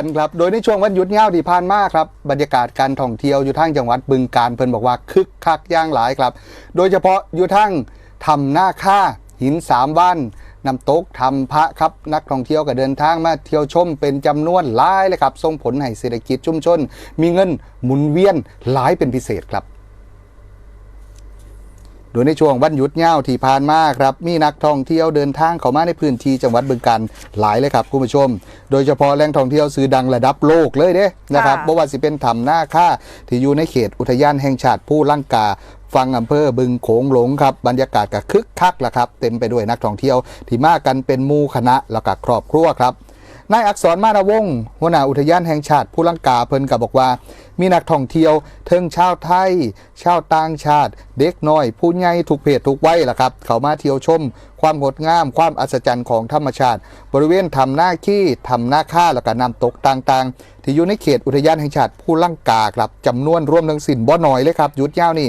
กันครับ โดยในช่วงวันหยุดยาวที่ผ่านมาครับ บรรยากาศการท่องเที่ยวอยู่ทางจังหวัดบึงการเพิ่นบอกว่าคึกคักย่างหลายครับ โดยเฉพาะอยู่ทางทำหน้าค่าหินสามวันน้ำตกทำพระครับ นักท่องเที่ยวก็เดินทางมาเที่ยวชมเป็นจำนวนหลายเลยครับส่งผลให้เศรษฐกิจชุมชน มีเงินหมุนเวียนหลายเป็นพิเศษครับ โดยในช่วงวันหยุดยาวที่ผ่านมาครับมีนักท่องเที่ยวเดินทางเข้ามาในพื้นที่จังหวัดบึงกาฬหลายเลยครับคุณผู้ชม โดยเฉพาะแหล่งท่องเที่ยวซื้อดังระดับโลกเลยเด้นะครับค่ะบ่ว่าสิเป็นถ้ำหน้าค่าที่อยู่ในเขตอุทยานแห่งชาติผู้ลังกาฟังอำเภอบึงโขงหลงครับบรรยากาศก็คึกคักละครับ เต็มไปด้วยนักท่องเที่ยวที่มากันเป็นหมู่คณะแล้วก็ครอบครัวครับ นายอักษรมานวงศ์หัวหน้าอุทยานแห่งชาติผู้ลังกาเพิ่นก็บอกว่า มีนักท่องเที่ยวเทิงชาวไทย ชาวต่างชาติ เด็กน้อย ผู้ใหญ่ทุกเพศทุกวัยล่ะครับ เขามาเที่ยวชม ความงดงาม ความอัศจรรย์ของธรรมชาติ บริเวณทำหน้าขี้ทำหน้าค่าแล้วก็น้ำตกต่างๆ ที่อยู่ในเขตอุทยานแห่งชาติผู้ลังกาครับจำนวนรวมทั้งสิ้นบ่น้อยเลยครับหยุดยาวนี่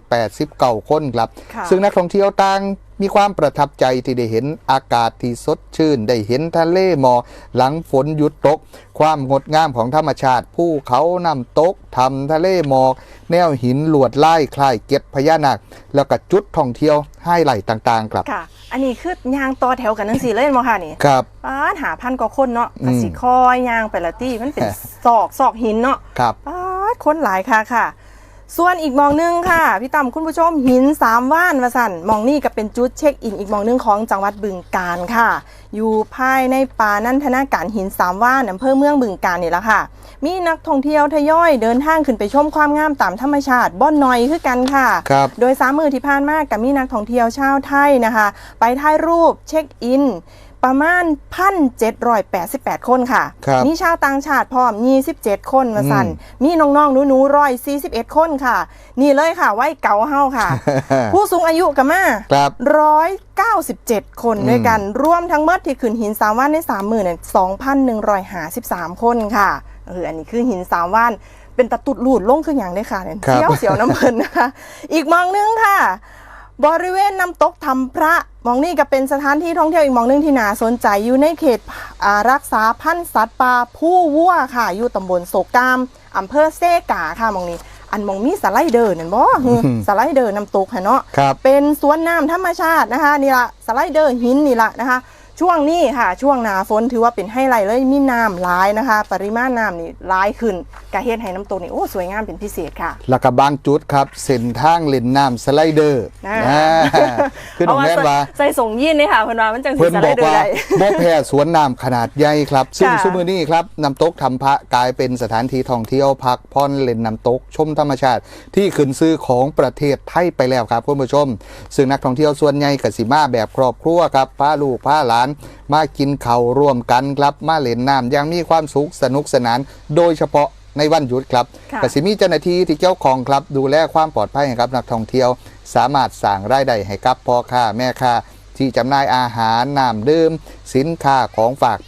5,889คนครับค่ะซึ่งนักท่องเที่ยวต่าง มีความประทับใจที่ได้เห็นอากาศที่สดชื่น ได้เห็นทะเลหมอกหลังฝนหยุดตก ความงดงามของธรรมชาติภูเขาน้ำตกทำทะเลหมอก แนวหินหลวดไล่คล้ายเก็บพญานาค แล้วก็จุดท่องเที่ยวให้ไหลท์ต่างๆครับค่ะ อันนี้คือยางต่อแถวกันทั้งสี่เล่นมาค่ะนี่ครับป้าดหาพันกว่าคนเนาะอืมกสิคอยยางไปละตี้มันเป็นซอกซอกหินเนาะครับป้าดคนหลายค่ะค่ะ ส่วนอีกหมองหนึงค่ะ พี่ต่ำคุณผู้ชมหินสามว่านวาสันหมองนี่ก็เป็นจุดเช็คอินอีกหมองหนึงของจังหวัดบึงกาฬค่ะ อยู่ภายในป่านันทนาการหินสามว่านอำเภอเมืองบึงกาฬนี่แหละค่ะ มีนักท่องเที่ยวทยอยเดินทางขึ้นไปชมความงามตามธรรมชาติบ่อนน้อยคือกันค่ะ ครับโดยสามมือที่ผ่านมากับมีนักท่องเที่ยวชาวไทยนะคะ ไปถ่ายรูปเช็คอินประมาณ1,788คนค่ะ ครับมีชาวต่างชาติพร้อม27คนมาสั่น อืมมีน้องๆหนูๆร้อย41คนค่ะ นี่เลยค่ะไว้เก่าเฮาค่ะ ผู้สูงอายุกับมาครับร้อยเก้าสิบเจ็ดคนอืม ด้วยกัน รวมทั้งเมดที่ขึ้นหินสามว่านในสามหมื่นสองพันหนึ่งร้อยห้าสิบสามคนค่ะเอออันนี้คือหินสามว่านเป็นตะตุดลูดลงขึ้นอย่างได้ค่ะเนี่ยครับ เสียวเสียวน้ำเพลินนะคะ อีกมองหนึงค่ะ บริเวณน้ำตกทำพระ มองนี่ก็เป็นสถานที่ท่องเที่ยวอีกมองหนึงที่น่าสนใจอยู่ในเขตอ่ารักษาพันธุ์สัตว์ป่าผู้วัวค่ะ อยู่ตำบลโศกกามอำเภอเซกาค่ะมองนี้อันมองมีสไลเดอร์นั่นบ่ฮึสไลเดอร์น้ำตกค่ะเนาะครับเป็นสวนน้ำธรรมชาตินะคะนี่ละสไลเดอร์หินนี่ละนะคะ ช่วงนี้ค่ะ ช่วงหนาฝนถือว่าเป็นไฮไลท์เลยมีน้ำหลายนะคะ ปริมาณน้ำนี่หลายขึ้นกะเฮ็ดให้น้ำตกนี่โอ้สวยงามเป็นพิเศษค่ะ แล้วก็บางจุดครับเส้นทางเล่นน้ำสไลเดอร์อ่าอ่าคือน้องแน่นว่าใส่ส่งยีนเลยค่ะเพิ่นว่ามันจังสิเพิ่นสบไลอกเดอร์ว่าได้บ่แพ้สวนน้ำขนาดใหญ่ครับ ซึ่งค่ะซุมือนี้ครับน้ำตกทำพระกลายเป็นสถานที่ท่องเที่ยวพักผ่อนเล่นน้ำตกชมธรรมชาติ ที่ขึ้นซื้อของประเทศไทยไปแล้วครับคุณผู้ชม ซึ่งนักท่องเที่ยวส่วนใหญ่กสิมาแบบครอบครัวครับพาลูกพาหลานมากินข้าวร่วมกันครับมาเล่นน้ำอย่างมีความสุขสนุกสนาน โดยเฉพาะในวันหยุดครับค่ะกสิมีเจ้าหน้าที่ที่เกี่ยวข้องครับ ดูแลความปลอดภัยให้กับนักท่องเที่ยว สามารถสร้างรายได้ให้กับพ่อค้าแม่ค้าที่จำหน่ายอาหารน้ำดื่มสินค้าของฝาก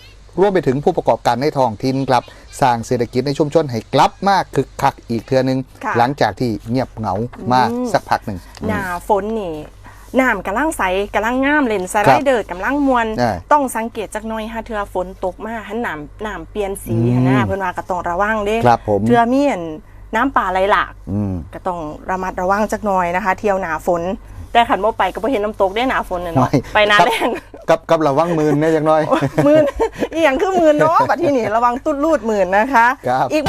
รวมไปถึงผู้ประกอบการในท้องถิ่นครับ สร้างเศรษฐกิจในชุมชนให้กลับมากคึกคักอีกเทือนึงค่ะหลังจากที่เงียบเหงามาอืมสักพักหนึ่งหน้าฝนนี่ น้ำกำลังใสกำลังงามเล่นสไลครับเดอร์กำลังมวนได้ต้องสังเกตจักหน่อยฮะเทือฝนตกมาหันน้ำน้ำเปลี่ยนสีอืมหันหน้าเพิ่นว่าก็ต้องระวังเด้ครับผมเทือมีอันน้ำป่าไหลหลากอืมก็ต้องระมัดระวังจักหน่อยนะคะ เที่ยวหนาฝน แต่ขันบ่ไปก็บ่เห็นน้ำตกได้หนาฝนเนี่ยเนาะไม่ไปหนาแรงกับกับระวังมือเนี่ยจังน้อยหมื่นอีหยังคือหมื่นเนาะบัดที่นี่ระวังตุ้ดลูดหมื่นนะคะครับอีก